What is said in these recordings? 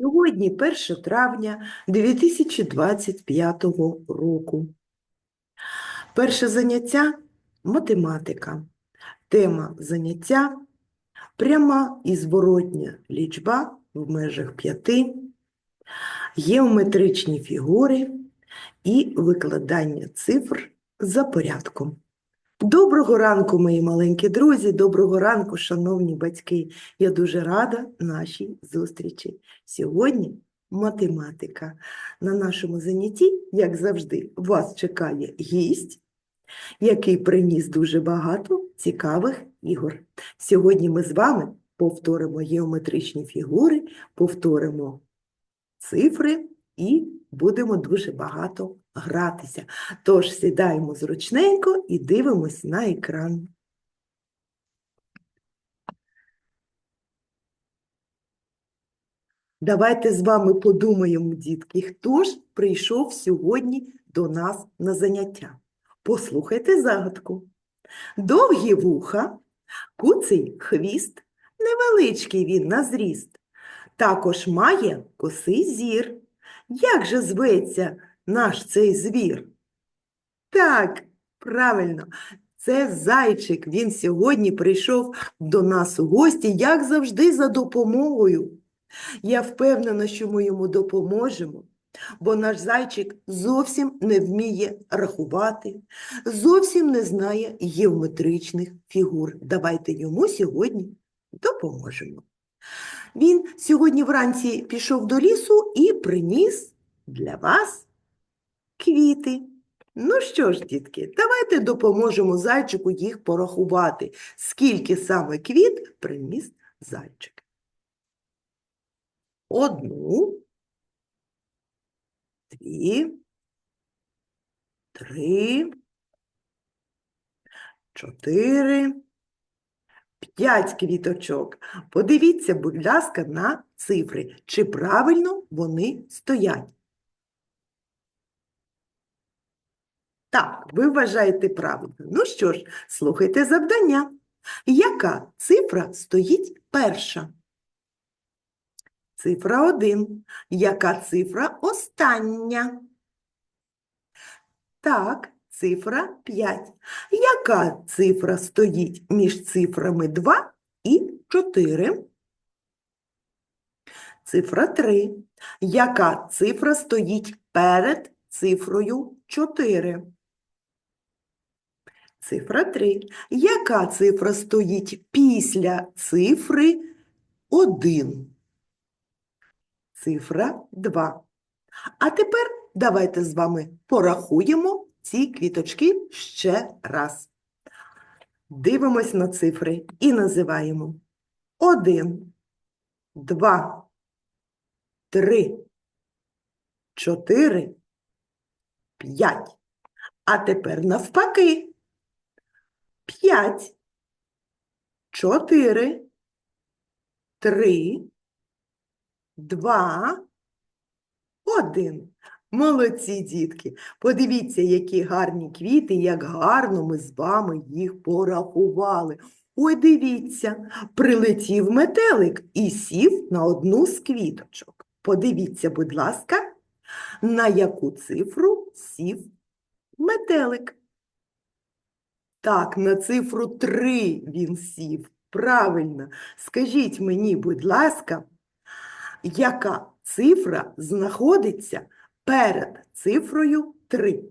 Сьогодні 1 травня 2025 року. Перше заняття – математика. Тема заняття – пряма і зворотня лічба в межах п'яти, геометричні фігури і викладання цифр за порядком. Доброго ранку, мої маленькі друзі, доброго ранку, шановні батьки. Я дуже рада нашій зустрічі. Сьогодні математика. На нашому занятті, як завжди, вас чекає гість, який приніс дуже багато цікавих ігор. Сьогодні ми з вами повторимо геометричні фігури, повторимо цифри і будемо дуже багато гратися. Тож сідаємо зручненько і дивимось на екран. Давайте з вами подумаємо, дітки, хто ж прийшов сьогодні до нас на заняття. Послухайте загадку. Довгі вуха, куций хвіст, невеличкий він на зріст. Також має косий зір. Як же зветься наш цей звір? Так, правильно, це зайчик. Він сьогодні прийшов до нас у гості, як завжди, за допомогою. Я впевнена, що ми йому допоможемо, бо наш зайчик зовсім не вміє рахувати, зовсім не знає геометричних фігур. Давайте йому сьогодні допоможемо. Він сьогодні вранці пішов до лісу і приніс для вас квіти. Ну що ж, дітки, давайте допоможемо зайчику їх порахувати, скільки саме квіт приніс зайчик. Одну, дві, три, чотири, п'ять квіточок. Подивіться, будь ласка, на цифри, чи правильно вони стоять. Так, ви вважаєте правильно. Ну що ж, слухайте завдання. Яка цифра стоїть перша? Цифра 1. Яка цифра остання? Так, цифра 5. Яка цифра стоїть між цифрами 2 і 4? Цифра 3. Яка цифра стоїть перед цифрою 4? Цифра 3. Яка цифра стоїть після цифри 1? Цифра 2. А тепер давайте з вами порахуємо ці квіточки ще раз. Дивимось на цифри і називаємо 1, 2, 3, 4, 5. А тепер навпаки. 5, 4, 3, 2, 1. Молодці, дітки! Подивіться, які гарні квіти, як гарно ми з вами їх порахували. Ой, дивіться, прилетів метелик і сів на одну з квіточок. Подивіться, будь ласка, на яку цифру сів метелик. Так, на цифру 3 він сів. Правильно. Скажіть мені, будь ласка, яка цифра знаходиться перед цифрою 3?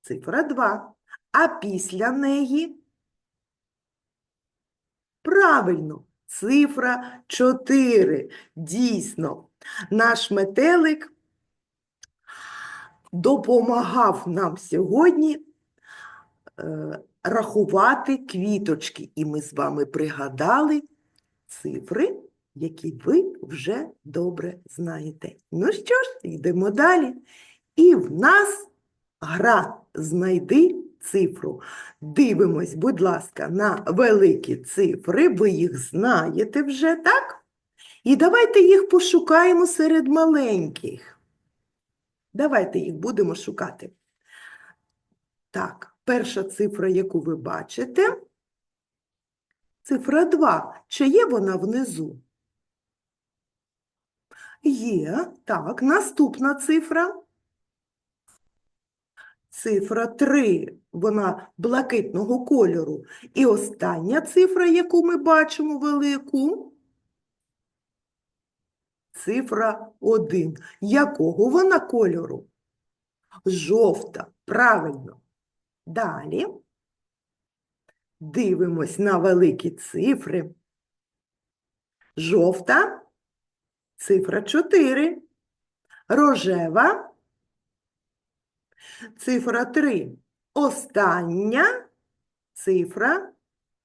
Цифра 2. А після неї? Правильно, цифра 4. Дійсно, наш метелик допомагав нам сьогодні рахувати квіточки, і ми з вами пригадали цифри, які ви вже добре знаєте. Ну що ж, йдемо далі. І в нас гра «Знайди цифру». Дивимось, будь ласка, на великі цифри, ви їх знаєте вже, так? І давайте їх пошукаємо серед маленьких. Давайте їх будемо шукати. Так, перша цифра, яку ви бачите, цифра 2. Чи є вона внизу? Є. Так, наступна цифра. Цифра 3, вона блакитного кольору. І остання цифра, яку ми бачимо велику, цифра 1. Якого вона кольору? Жовта. Правильно. Далі дивимось на великі цифри. Жовта, цифра 4. Рожева, цифра 3. Остання цифра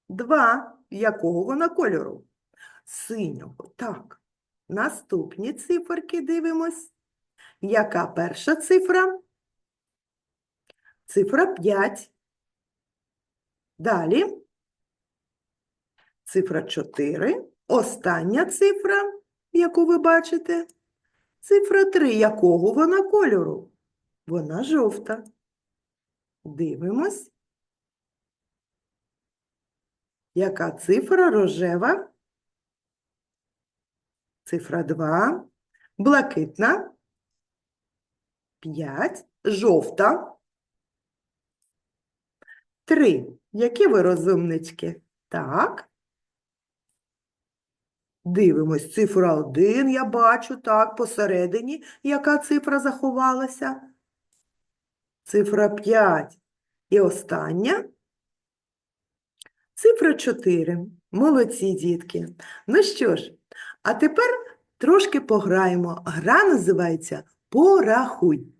2. Якого вона кольору? Синього. Так. Наступні циферки дивимось. Яка перша цифра? Цифра 5. Далі. Цифра 4. Остання цифра, яку ви бачите. Цифра 3. Якого вона кольору? Вона жовта. Дивимось. Яка цифра рожева? Цифра 2. Блакитна. 5. Жовта. 3. Які ви розумнички? Так. Дивимось. Цифра 1 я бачу, так, посередині. Яка цифра заховалася? Цифра 5. І остання. Цифра 4. Молодці, дітки. Ну що ж, а тепер трошки пограємо. Гра називається Порахуй.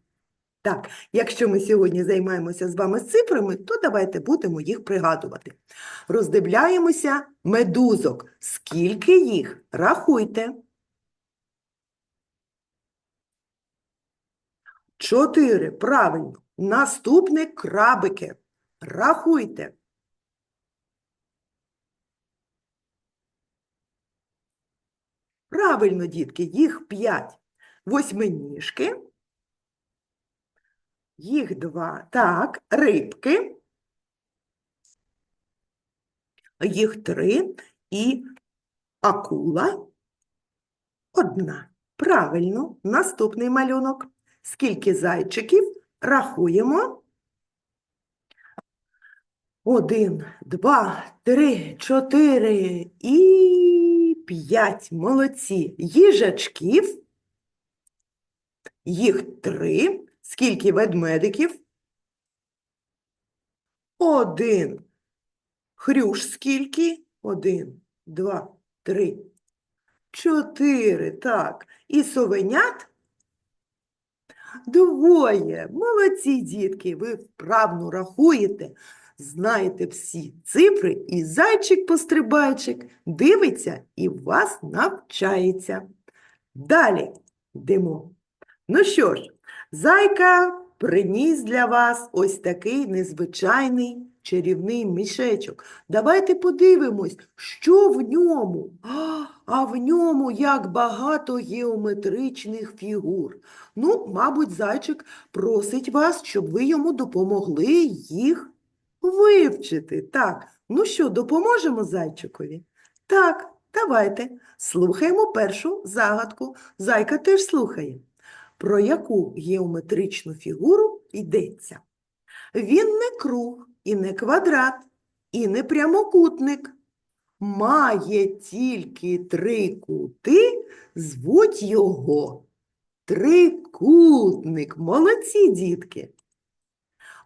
Так, якщо ми сьогодні займаємося з вами цифрами, то давайте будемо їх пригадувати. Роздивляємося медузок. Скільки їх? Рахуйте. Чотири. Правильно. Наступне крабики. Рахуйте. Правильно, дітки, їх п'ять. Восьминіжки. Їх два. Так, рибки. Їх три. І акула одна. Правильно. Наступний малюнок. Скільки зайчиків? Рахуємо. Один, два, три, чотири і п'ять. Молодці. Їжачків. Їх три. Скільки ведмедиків? Один. Хрюш скільки? Один, два, три, чотири. Так. І совенят? Двоє. Молодці, дітки, ви вправно рахуєте, знаєте всі цифри, і зайчик-пострибайчик дивиться і вас навчається. Далі йдемо. Ну що ж, зайка приніс для вас ось такий незвичайний чарівний мішечок. Давайте подивимось, що в ньому. А, в ньому як багато геометричних фігур. Ну, мабуть, зайчик просить вас, щоб ви йому допомогли їх вивчити. Так, ну що, допоможемо зайчикові? Так, давайте слухаємо першу загадку. Зайка теж слухає. Про яку геометричну фігуру йдеться? Він не круг, і не квадрат, і не прямокутник. Має тільки три кути, звуть його трикутник. Молодці, дітки.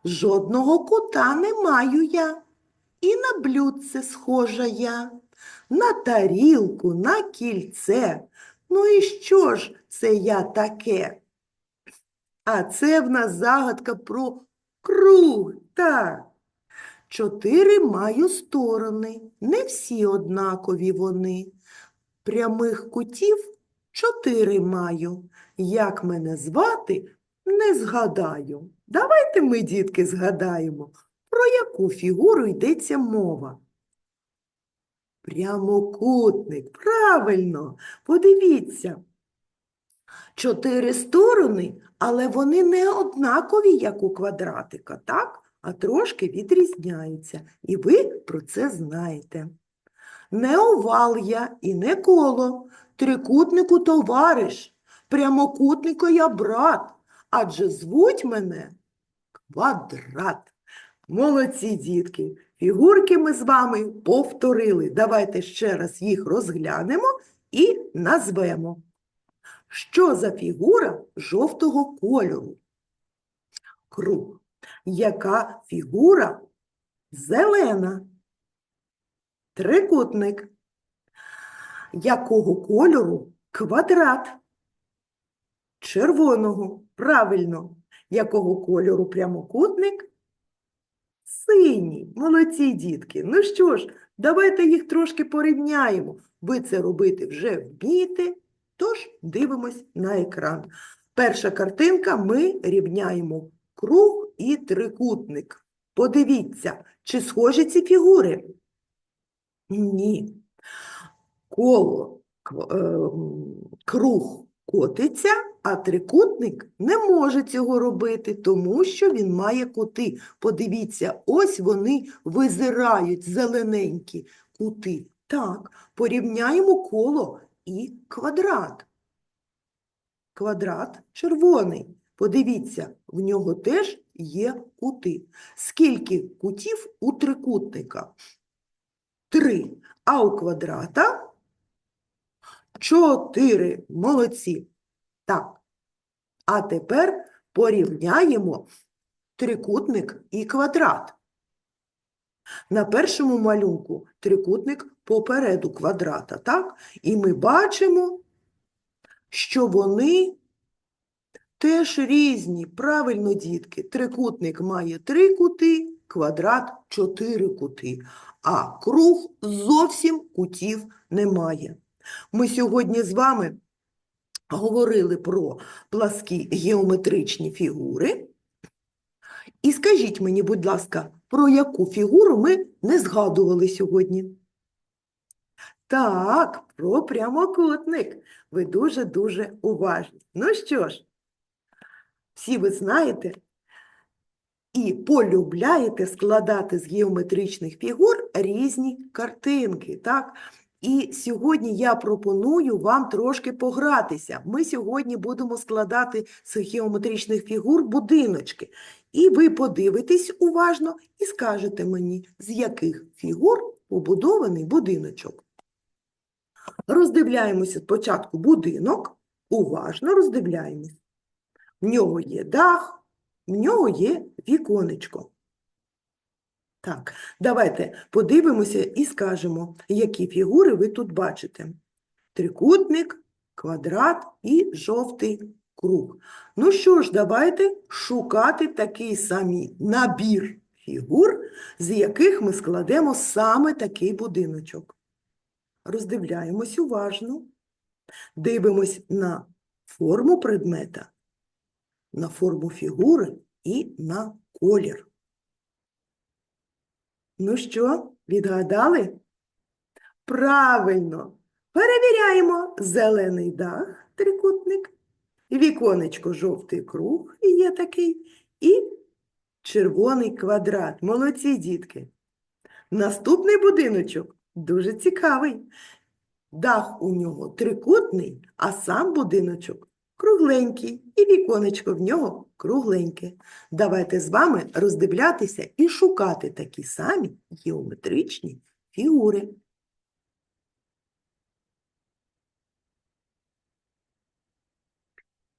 Жодного кута не маю я, і на блюдце схожа я, на тарілку, на кільце. Ну і що ж це я таке? А це в нас загадка про круг. Так. Чотири маю сторони, не всі однакові вони. Прямих кутів чотири маю. Як мене звати, не згадаю. Давайте ми, дітки, згадаємо, про яку фігуру йдеться мова. Прямокутник, правильно, подивіться. Чотири сторони, але вони не однакові, як у квадратика, так? а трошки відрізняються, і ви про це знаєте. Не овал я і не коло, трикутнику товариш, Прямокутнику я брат, адже звуть мене квадрат. Молодці, дітки! Фігурки ми з вами повторили. Давайте ще раз їх розглянемо і назвемо. Що за фігура жовтого кольору? Круг. Яка фігура зелена? Трикутник. Якого кольору квадрат? Червоного. Правильно. Якого кольору прямокутник? Синій. Молодці, дітки. Ну що ж, давайте їх трошки порівняємо. Ви це робити вже вмієте, тож дивимось на екран. Перша картинка ми рівняємо круг і трикутник. Подивіться, чи схожі ці фігури? Ні. Коло, ем, круг котиться, а трикутник не може цього робити, тому що він має кути. Подивіться, ось вони визирають зелененькі кути. Так, порівняємо коло і квадрат. Квадрат червоний. Подивіться, в нього теж є кути. Скільки кутів у трикутника? Три. А у квадрата чотири. Молодці. Так. А тепер порівняємо трикутник і квадрат. На першому малюнку трикутник попереду квадрата, так? І ми бачимо, що вони теж різні. Правильно, дітки, трикутник має три кути, квадрат чотири кути, а круг зовсім кутів не має. Ми сьогодні з вами говорили про пласкі геометричні фігури. І скажіть мені, будь ласка, про яку фігуру ми не згадували сьогодні? Так, про прямокутник. Ви дуже-дуже уважні. Ну що ж, всі ви знаєте і полюбляєте складати з геометричних фігур різні картинки, так? І сьогодні я пропоную вам трошки погратися. Ми сьогодні будемо складати з геометричних фігур будиночки. І ви подивитесь уважно і скажете мені, з яких фігур побудований будиночок. Роздивляємося спочатку будинок, уважно роздивляємось. В нього є дах, в нього є віконечко. Так, давайте подивимося і скажемо, які фігури ви тут бачите. Трикутник, квадрат і жовтий круг. Ну що ж, давайте шукати такий самий набір фігур, з яких ми складемо саме такий будиночок. Роздивляємось уважно, дивимось на форму предмета, на форму фігури і на колір. Ну що, відгадали? Правильно. Перевіряємо зелений дах, трикутник, віконечко жовтий круг, є такий, і червоний квадрат. Молодці, дітки. Наступний будиночок дуже цікавий. Дах у нього трикутний, а сам будиночок кругленький, і віконечко в нього кругленьке. Давайте з вами роздивлятися і шукати такі самі геометричні фігури.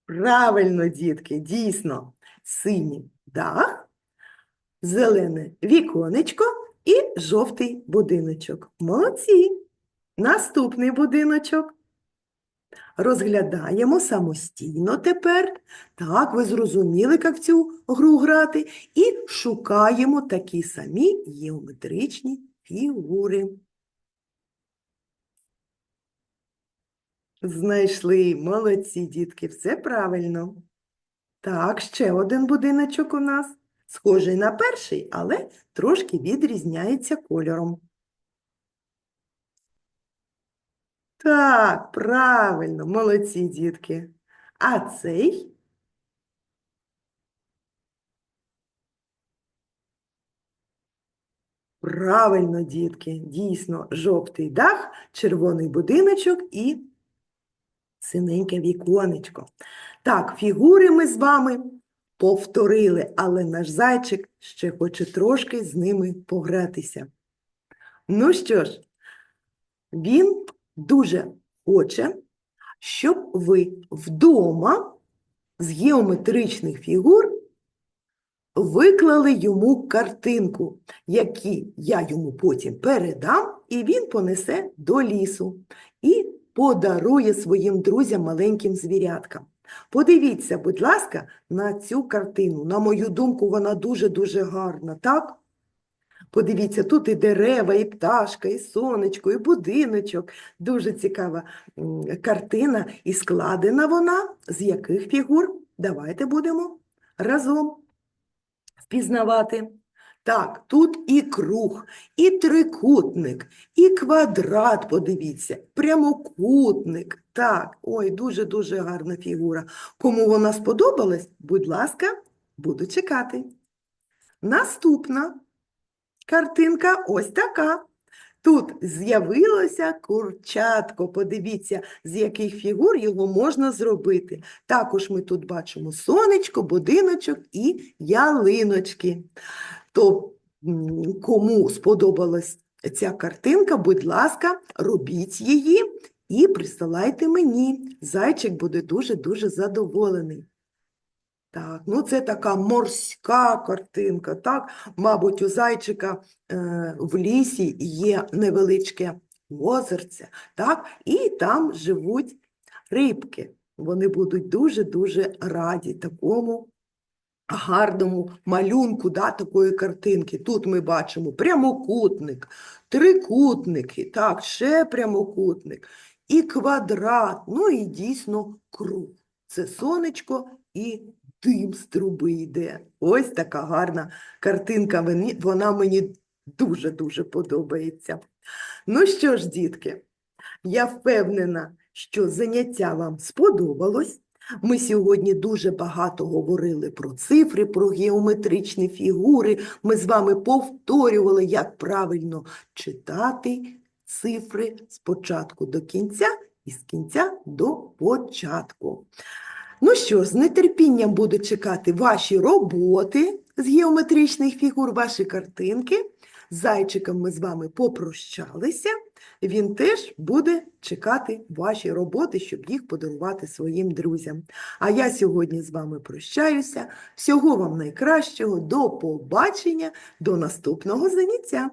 Правильно, дітки, дійсно, синій дах, зелене віконечко і жовтий будиночок. Молодці! Наступний будиночок. Розглядаємо самостійно тепер. Так, ви зрозуміли, як в цю гру грати. І шукаємо такі самі геометричні фігури. Знайшли, молодці, дітки, все правильно. Так, ще один будиночок у нас. Схожий на перший, але трошки відрізняється кольором. Так, правильно, молодці, дітки. А цей? Правильно, дітки, дійсно, жовтий дах, червоний будиночок і синеньке віконечко. Так, фігури ми з вами повторили, але наш зайчик ще хоче трошки з ними погратися. Ну що ж, він дуже хоче, щоб ви вдома з геометричних фігур виклали йому картинку, які я йому потім передам, і він понесе до лісу і подарує своїм друзям маленьким звіряткам. Подивіться, будь ласка, на цю картину. На мою думку, вона дуже-дуже гарна, так? Подивіться, тут і дерева, і пташка, і сонечко, і будиночок. Дуже цікава картина. І складена вона з яких фігур? Давайте будемо разом впізнавати. Так, тут і круг, і трикутник, і квадрат, подивіться, прямокутник. Так, ой, дуже-дуже гарна фігура. Кому вона сподобалась, будь ласка, буду чекати. Наступна картинка ось така. Тут з'явилося курчатко. Подивіться, з яких фігур його можна зробити. Також ми тут бачимо сонечко, будиночок і ялиночки. То кому сподобалась ця картинка, будь ласка, робіть її і присилайте мені. Зайчик буде дуже-дуже задоволений. Так, ну це така морська картинка, так? Мабуть, у зайчика е, в лісі є невеличке озерце, так? І там живуть рибки. Вони будуть дуже-дуже раді такому гарному малюнку, да, такої картинки. Тут ми бачимо прямокутник, трикутники, так, ще прямокутник, і квадрат, ну і дійсно круг. Це сонечко і дим з труби йде. Ось така гарна картинка. Вона мені дуже-дуже подобається. Ну що ж, дітки, я впевнена, що заняття вам сподобалось. Ми сьогодні дуже багато говорили про цифри, про геометричні фігури. Ми з вами повторювали, як правильно читати цифри з початку до кінця і з кінця до початку. Ну що з нетерпінням буду чекати ваші роботи з геометричних фігур, ваші картинки. З Зайчиком ми з вами попрощалися. Він теж буде чекати ваші роботи, щоб їх подарувати своїм друзям. А я сьогодні з вами прощаюся. Всього вам найкращого, до побачення, до наступного заняття.